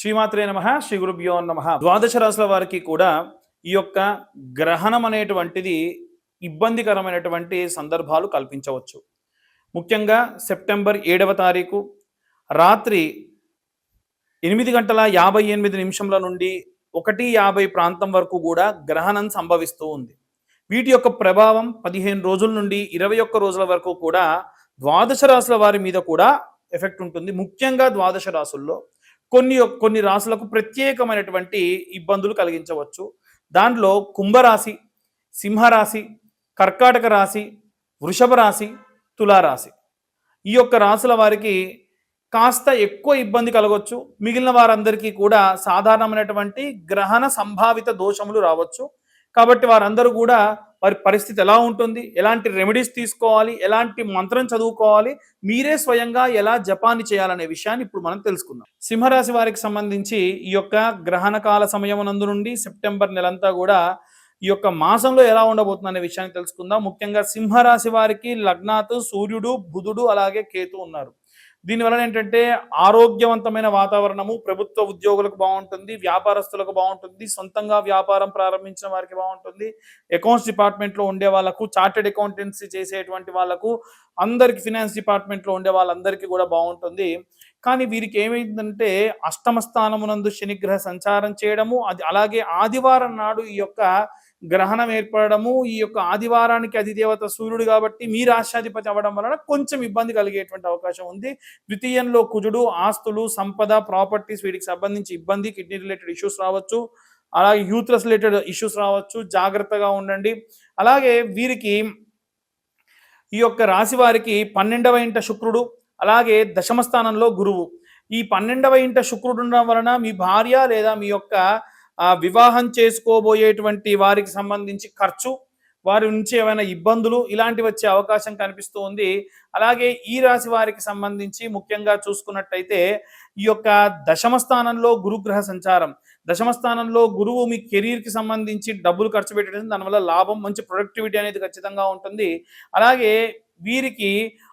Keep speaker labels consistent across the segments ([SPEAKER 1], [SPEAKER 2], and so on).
[SPEAKER 1] శ్రీమాత్రే నమ శ్రీ గురుభ్యో నమ. ద్వాదశ రాశుల వారికి కూడా ఈ యొక్క గ్రహణం అనేటువంటిది ఇబ్బందికరమైనటువంటి సందర్భాలు కల్పించవచ్చు. ముఖ్యంగా సెప్టెంబర్ ఏడవ తారీఖు రాత్రి ఎనిమిది గంటల యాభై ఎనిమిది నిమిషంల నుండి ఒకటి యాభై ప్రాంతం వరకు కూడా గ్రహణం సంభవిస్తూ ఉంది. వీటి యొక్క ప్రభావం పదిహేను రోజుల నుండి ఇరవై ఒక్క రోజుల వరకు కూడా ద్వాదశ రాశుల వారి మీద కూడా ఎఫెక్ట్ ఉంటుంది. ముఖ్యంగా ద్వాదశ రాశుల్లో కొన్ని కొన్ని రాశులకు ప్రత్యేకమైనటువంటి ఇబ్బందులు కలిగించవచ్చు. దాంట్లో కుంభరాశి సింహరాశి కర్కాటక రాశి వృషభ రాశి తులారాశి. ఈ యొక్క రాశుల వారికి కాస్త ఎక్కువ ఇబ్బంది కలగవచ్చు మిగిలిన వారందరికీ కూడా సాధారణమైనటువంటి గ్రహణ సంభావిత దోషములు రావచ్చు. కాబట్టి వారందరూ కూడా వారి పరిస్థితి ఎలా ఉంటుంది? ఎలాంటి రెమెడీస్ తీసుకోవాలి? ఎలాంటి మంత్రం చదువుకోవాలి? మీరే స్వయంగా ఎలా జపాన్ని చేయాలనే విషయాన్ని ఇప్పుడు మనం తెలుసుకుందాం. సింహరాశి వారికి సంబంధించి ఈ యొక్క గ్రహణ కాల సమయమునందు నుండి సెప్టెంబర్ నెలంతా కూడా ఈ యొక్క మాసంలో ఎలా ఉండబోతుంది అనే విషయాన్ని తెలుసుకుందాం. ముఖ్యంగా సింహరాశి వారికి లగ్నాతు సూర్యుడు బుధుడు అలాగే కేతు ఉన్నారు. దీనివలన ఏంటంటే ఆరోగ్యవంతమైన వాతావరణము ప్రభుత్వ ఉద్యోగులకు బాగుంటుంది వ్యాపారస్తులకు బాగుంటుంది సొంతంగా వ్యాపారం ప్రారంభించిన వారికి బాగుంటుంది. అకౌంట్స్ డిపార్ట్మెంట్లో ఉండే వాళ్ళకు చార్టెడ్ అకౌంటెన్సీ చేసేటువంటి వాళ్ళకు అందరికి ఫినాన్స్ డిపార్ట్మెంట్లో ఉండే వాళ్ళందరికీ కూడా బాగుంటుంది. కానీ వీరికి ఏమైందంటే అష్టమ స్థానమునందు శనిగ్రహ సంచారం చేయడము అది అలాగే ఆదివారం నాడు ఈ యొక్క గ్రహణం ఏర్పడము ఈ యొక్క ఆదివారానికి అధిదేవత సూర్యుడు కాబట్టి మీ రాష్ట్రాధిపతి అవ్వడం వలన కొంచెం ఇబ్బంది కలిగేటువంటి అవకాశం ఉంది. ద్వితీయంలో కుజుడు ఆస్తులు సంపద ప్రాపర్టీస్ వీటికి సంబంధించి ఇబ్బంది కిడ్నీ రిలేటెడ్ ఇష్యూస్ రావచ్చు. అలాగే యూత్రస్ రిలేటెడ్ ఇష్యూస్ రావచ్చు. జాగ్రత్తగా ఉండండి. అలాగే వీరికి ఈ యొక్క రాశి వారికి పన్నెండవ ఇంట శుక్రుడు అలాగే దశమ స్థానంలో గురువు. ఈ పన్నెండవ ఇంట శుక్రుడు ఉండడం వలన మీ భార్య లేదా మీ యొక్క వివాహం చేసుకోబోయేటువంటి వారికి సంబంధించి ఖర్చు వారి నుంచి ఏమైనా ఇబ్బందులు ఇలాంటివి వచ్చే అవకాశం కనిపిస్తూ ఉంది. అలాగే ఈ రాశి వారికి సంబంధించి ముఖ్యంగా చూసుకున్నట్టయితే ఈ యొక్క దశమ స్థానంలో గురుగ్రహ సంచారం. దశమ స్థానంలో గురువు మీ కెరీర్కి సంబంధించి డబ్బులు ఖర్చు పెట్టడం దానివల్ల లాభం మంచి ప్రొడక్టివిటీ అనేది ఖచ్చితంగా ఉంటుంది. అలాగే వీరికి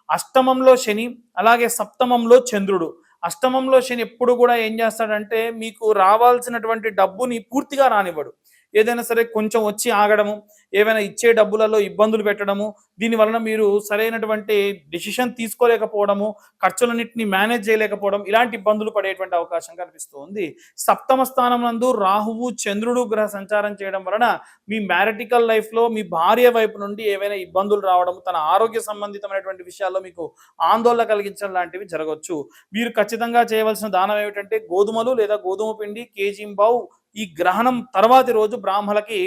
[SPEAKER 1] అష్టమంలో శని అలాగే సప్తమంలో చంద్రుడు. అష్టమంలో శని ఎప్పుడు కూడా ఏం చేస్తాడంటే మీకు రావాల్సినటువంటి డబ్బుని పూర్తిగా రానివ్వడు. ఏదైనా సరే కొంచెం వచ్చి ఆగడము ఏవైనా ఇచ్చే డబ్బులలో ఇబ్బందులు పెట్టడము దీని వలన మీరు సరైనటువంటి డిసిషన్ తీసుకోలేకపోవడము ఖర్చులన్నింటినీ మేనేజ్ చేయలేకపోవడం ఇలాంటి ఇబ్బందులు పడేటువంటి అవకాశం కనిపిస్తూ ఉంది సప్తమ స్థానం నందు రాహువు చంద్రుడు గ్రహ సంచారం చేయడం వలన మీ మ్యారిటికల్ లైఫ్లో మీ భార్య వైపు నుండి ఏవైనా ఇబ్బందులు రావడం తన ఆరోగ్య సంబంధితమైనటువంటి విషయాల్లో మీకు ఆందోళన కలిగించడం లాంటివి జరగవచ్చు మీరు ఖచ్చితంగా చేయవలసిన దానం ఏమిటంటే గోధుమలు లేదా గోధుమ పిండి కేజీంబావు ఈ గ్రహణం తర్వాతి రోజు బ్రాహ్మలకి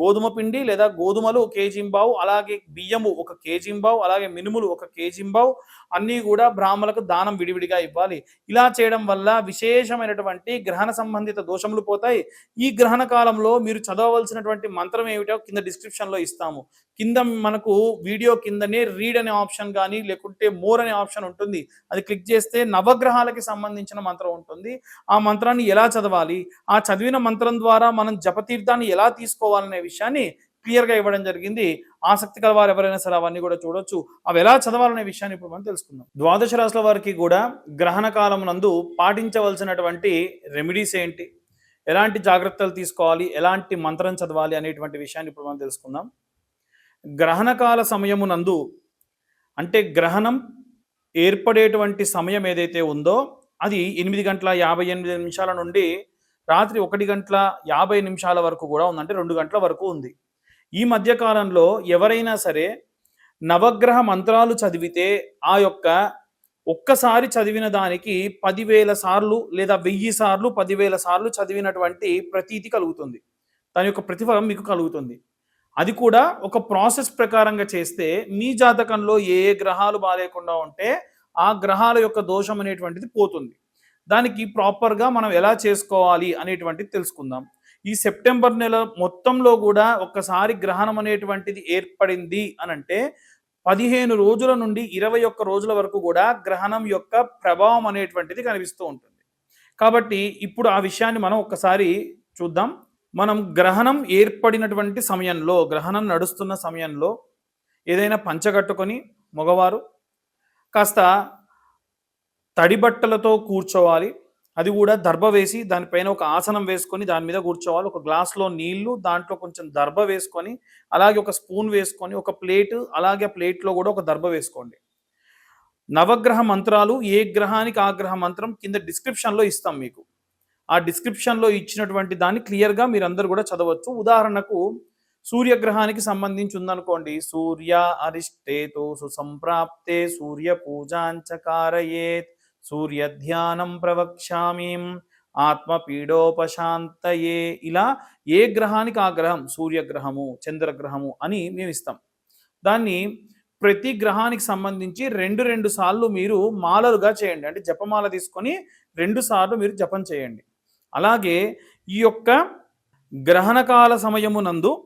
[SPEAKER 1] గోధుమ పిండి లేదా గోధుమలు కేజీంబావు అలాగే బియ్యము ఒక కేజీంబావు అలాగే మినుములు ఒక కేజీంబావు అన్నీ కూడా బ్రాహ్మలకు దానం విడివిడిగా ఇవ్వాలి. ఇలా చేయడం వల్ల విశేషమైనటువంటి గ్రహణ సంబంధిత దోషములు పోతాయి. ఈ గ్రహణ కాలంలో మీరు చదవవలసినటువంటి మంత్రం ఏమిటో కింద డిస్క్రిప్షన్లో ఇస్తాము. కింద మనకు వీడియో కిందనే రీడ్ అనే ఆప్షన్ కానీ లేకుంటే మోర్ అనే ఆప్షన్ ఉంటుంది. అది క్లిక్ చేస్తే నవగ్రహాలకి సంబంధించిన మంత్రం ఉంటుంది. ఆ మంత్రాన్ని ఎలా చదవాలి? ఆ చదివిన మంత్రం ద్వారా మనం జపతీర్థాన్ని ఎలా తీసుకోవాలనే విషయాన్ని క్లియర్గా ఇవ్వడం జరిగింది. ఆసక్తి కల వారు ఎవరైనా సరే అవన్నీ కూడా చూడొచ్చు. అవి ఎలా చదవాలనే విషయాన్ని ఇప్పుడు మనం తెలుసుకుందాం. ద్వాదశ రాశుల వారికి కూడా గ్రహణ కాలం నందు పాటించవలసినటువంటి రెమెడీస్ ఏంటి? ఎలాంటి జాగ్రత్తలు తీసుకోవాలి? ఎలాంటి మంత్రం చదవాలి? అనేటువంటి విషయాన్ని ఇప్పుడు మనం తెలుసుకుందాం. గ్రహణకాల సమయమునందు అంటే గ్రహణం ఏర్పడేటువంటి సమయం ఏదైతే ఉందో అది ఎనిమిది గంటల యాభై ఎనిమిది నిమిషాల నుండి రాత్రి ఒకటి గంటల యాభై నిమిషాల వరకు కూడా ఉందంటే రెండు గంటల వరకు ఉంది. ఈ మధ్య కాలంలో ఎవరైనా సరే నవగ్రహ మంత్రాలు చదివితే ఆ యొక్క ఒక్కసారి చదివిన దానికి పదివేల సార్లు లేదా వెయ్యి సార్లు పదివేల సార్లు చదివినటువంటి ప్రతీతి కలుగుతుంది. దాని యొక్క ప్రతిఫలం మీకు కలుగుతుంది. అది కూడా ఒక ప్రాసెస్ ప్రకారంగా చేస్తే మీ జాతకంలో ఏ ఏ గ్రహాలు బాగాలేకుండా ఉంటే ఆ గ్రహాల యొక్క దోషం అనేటువంటిది పోతుంది. దానికి ప్రాపర్గా మనం ఎలా చేసుకోవాలి అనేటువంటిది తెలుసుకుందాం. ఈ సెప్టెంబర్ నెల మొత్తంలో కూడా ఒక్కసారి గ్రహణం అనేటువంటిది ఏర్పడింది అని అంటే పదిహేను రోజుల నుండి ఇరవై ఒక్క రోజుల వరకు కూడా గ్రహణం యొక్క ప్రభావం అనేటువంటిది కనిపిస్తూ ఉంటుంది. కాబట్టి ఇప్పుడు ఆ విషయాన్ని మనం ఒక్కసారి చూద్దాం. మనం గ్రహణం ఏర్పడినటువంటి సమయంలో గ్రహణం నడుస్తున్న సమయంలో ఏదైనా పంచగట్టుకొని మగవారు కాస్త తడి బట్టలతో కూర్చోవాలి. అది కూడా దర్భ వేసి దానిపైన ఒక ఆసనం వేసుకొని దాని మీద కూర్చోవాలి. ఒక గ్లాస్లో నీళ్ళు దాంట్లో కొంచెం దర్భ వేసుకొని అలాగే ఒక స్పూన్ వేసుకొని ఒక ప్లేట్ అలాగే ప్లేట్లో కూడా ఒక దర్భ వేసుకోండి. నవగ్రహ మంత్రాలు ఏ గ్రహానికి ఆ గ్రహ మంత్రం కింద డిస్క్రిప్షన్లో ఇస్తాం మీకు. ఆ డిస్క్రిప్షన్లో ఇచ్చినటువంటి దాన్ని క్లియర్గా మీరందరూ కూడా చదవచ్చు. ఉదాహరణకు సూర్యగ్రహానికి సంబంధించి ఉందనుకోండి. సూర్య అరిష్టేతో సుసంప్రాప్తే సూర్య పూజాంచకారయేత్. సూర్యధ్యానం ప్రవక్ష్యామి. ఆత్మపీడోపశాంతయే. ఇలా ఏ గ్రహానికి ఆ గ్రహం? సూర్యగ్రహము చంద్రగ్రహము అని మేము ఇస్తాం. దాన్ని ప్రతి గ్రహానికి సంబంధించి రెండు రెండు సార్లు మీరు మాలలుగా చేయండి. అంటే జపమాల తీసుకొని రెండు సార్లు మీరు జపం చేయండి. అలాగే ఈ యొక్క గ్రహణకాల సమయమునందు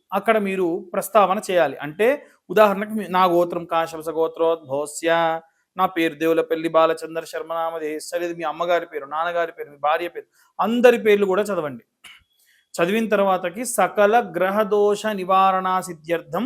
[SPEAKER 1] అక్కడ మీరు ప్రస్తావన చేయాలి. అంటే ఉదాహరణకు నా గోత్రం కాశంస గోత్రోద్భోస్య నా పేరు దేవులపల్లి బాలచంద్ర శర్మ నామధేశ్య లేదు మీ అమ్మగారి పేరు నాన్నగారి పేరు మీ భార్య పేరు అందరి పేర్లు కూడా చదవండి. చదివిన తర్వాతకి సకల గ్రహదోష నివారణా సిద్ధ్యర్థం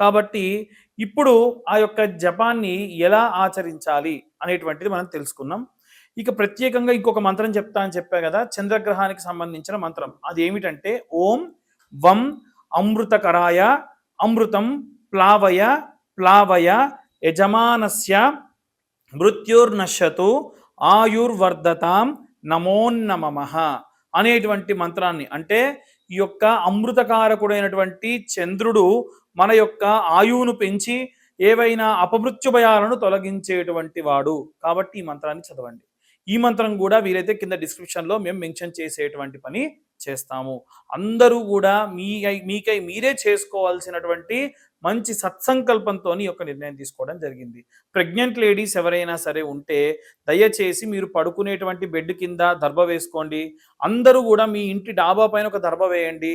[SPEAKER 1] కాబట్టి ఇప్పుడు ఆ యొక్క జపాన్ని ఎలా ఆచరించాలి అనేటువంటిది మనం తెలుసుకున్నాం. ఇక ప్రత్యేకంగా ఇంకొక మంత్రం చెప్తా అని చెప్పా కదా చంద్రగ్రహానికి సంబంధించిన మంత్రం. అది ఏమిటంటే ఓం వం అమృతకరాయ అమృతం ప్లావయ ప్లావయ యజమానస్య మృత్యుర్నశ్యతు ఆయుర్వర్ధతాం నమోన్నమ అనేటువంటి మంత్రాన్ని. అంటే ఈ యొక్క అమృతకారకుడైనటువంటి చంద్రుడు మన యొక్క ఆయువును పెంచి ఏవైనా అపమృత్యు భయాలను తొలగించేటువంటి వాడు. కాబట్టి ఈ మంత్రాన్ని చదవండి. ఈ మంత్రం కూడా వీలైతే కింద డిస్క్రిప్షన్లో మేము మెన్షన్ చేసేటువంటి పని చేస్తాము. అందరూ కూడా మీ మీకై మీరే చేసుకోవాల్సినటువంటి మంచి సత్సంకల్పంతో యొక్క నిర్ణయం తీసుకోవడం జరిగింది. ప్రెగ్నెంట్ లేడీస్ ఎవరైనా సరే ఉంటే దయచేసి మీరు పడుకునేటువంటి బెడ్ కింద దర్భ వేసుకోండి. అందరూ కూడా మీ ఇంటి డాబా పైన ఒక దర్భ వేయండి.